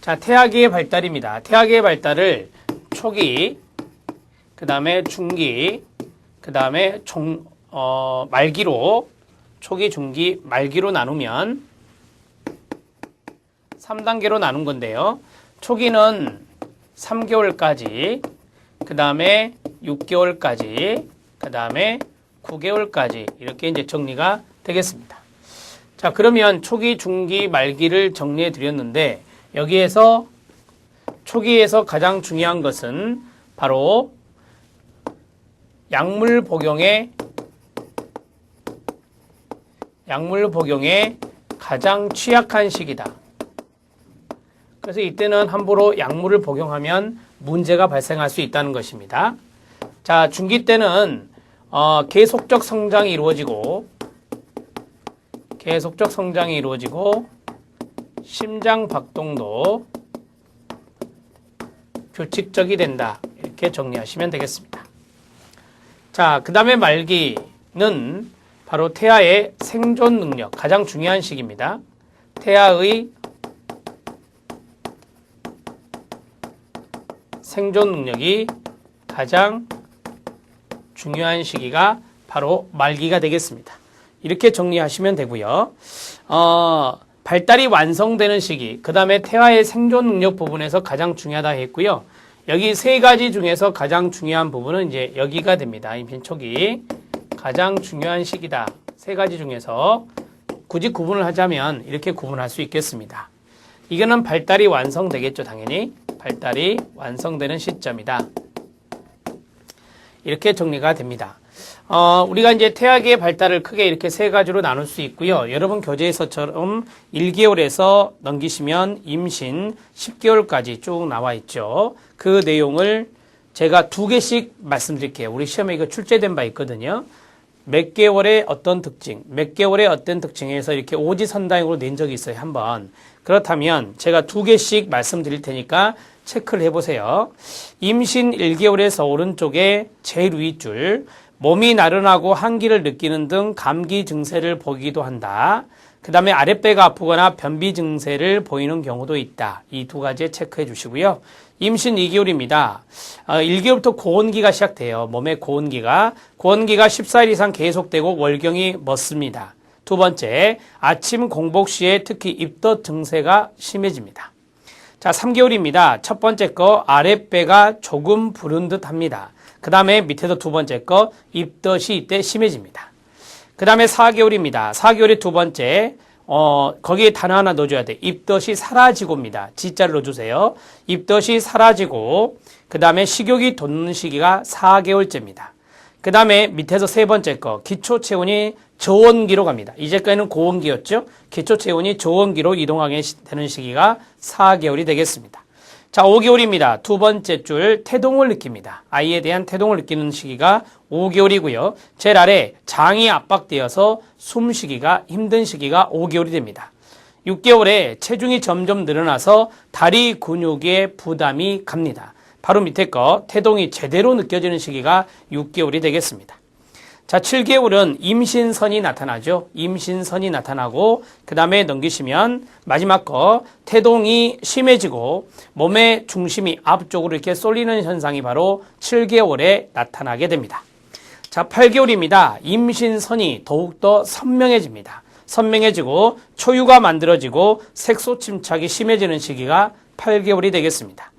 자, 태아기의 발달입니다. 태아기의 발달을 초기, 그 다음에 중기, 그 다음에 종, 어, 말기로, 초기, 중기, 말기로 나누면 3단계로 나눈 건데요. 초기는 3개월까지, 그 다음에 6개월까지, 그 다음에 9개월까지 이렇게 이제 정리가 되겠습니다. 자, 그러면 초기, 중기, 말기를 정리해 드렸는데 여기에서 초기에서 가장 중요한 것은 바로 약물 복용의 약물 복용에 가장 취약한 시기다. 그래서 이때는 함부로 약물을 복용하면 문제가 발생할 수 있다는 것입니다. 자, 중기 때는 어, 계속적 성장이 이루어지고 계속적 성장이 이루어지고 심장 박동도 규칙적이 된다. 이렇게 정리하시면 되겠습니다. 자, 그 다음에 말기는 바로 태아의 생존 능력, 가장 중요한 시기입니다. 태아의 생존 능력이 가장 중요한 시기가 바로 말기가 되겠습니다. 이렇게 정리하시면 되고요. 어, 발달이 완성되는 시기, 그 다음에 태아의 생존 능력 부분에서 가장 중요하다 했고요. 여기 세 가지 중에서 가장 중요한 부분은 이제 여기가 됩니다. 임신 초기. 가장 중요한 시기다. 세 가지 중에서 굳이 구분을 하자면 이렇게 구분할 수 있겠습니다. 이거는 발달이 완성되겠죠, 당연히. 발달이 완성되는 시점이다. 이렇게 정리가 됩니다. 어, 우리가 이제 태아기의 발달을 크게 이렇게 세 가지로 나눌 수 있고요. 여러분 교재에서처럼 1개월에서 넘기시면 임신 10개월까지 쭉 나와 있죠. 그 내용을 제가 두 개씩 말씀드릴게요. 우리 시험에 이거 출제된 바 있거든요. 몇 개월의 어떤 특징, 몇 개월의 어떤 특징에서 이렇게 오지선다형으로 낸 적이 있어요. 한번. 그렇다면 제가 두 개씩 말씀드릴 테니까 체크를 해보세요. 임신 1개월에서 오른쪽에 제일 위 줄, 몸이 나른하고 한기를 느끼는 등 감기 증세를 보기도 한다. 그 다음에 아랫배가 아프거나 변비 증세를 보이는 경우도 있다. 이 두 가지 체크해 주시고요. 임신 2개월입니다. 어, 1개월부터 고온기가 시작돼요. 몸의 고온기가. 고온기가 14일 이상 계속되고 월경이 멎습니다. 두 번째, 아침 공복 시에 특히 입덧 증세가 심해집니다. 자, 3개월입니다. 첫 번째 거 아랫배가 조금 부른 듯 합니다. 그 다음에 밑에서 두 번째 거 입덧이 이때 심해집니다. 그 다음에 4개월입니다. 4개월의 두 번째 어, 거기에 단어 하나 넣어줘야 돼. 입덧이 사라지고입니다. 지자를 넣어주세요. 입덧이 사라지고 그 다음에 식욕이 돋는 시기가 4개월째입니다. 그 다음에 밑에서 세 번째 거 기초 체온이 저온기로 갑니다. 이제까지는 고온기였죠. 기초 체온이 저온기로 이동하게 되는 시기가 4개월이 되겠습니다. 자, 5개월입니다. 두 번째 줄 태동을 느낍니다. 아이에 대한 태동을 느끼는 시기가 5개월이고요. 제일 아래 장이 압박되어서 숨쉬기가 힘든 시기가 5개월이 됩니다. 6개월에 체중이 점점 늘어나서 다리 근육에 부담이 갑니다. 바로 밑에 거 태동이 제대로 느껴지는 시기가 6개월이 되겠습니다. 자, 7개월은 임신선이 나타나죠. 임신선이 나타나고 그 다음에 넘기시면 마지막 거 태동이 심해지고 몸의 중심이 앞쪽으로 이렇게 쏠리는 현상이 바로 7개월에 나타나게 됩니다. 자, 8개월입니다. 임신선이 더욱더 선명해집니다. 선명해지고 초유가 만들어지고 색소 침착이 심해지는 시기가 8개월이 되겠습니다.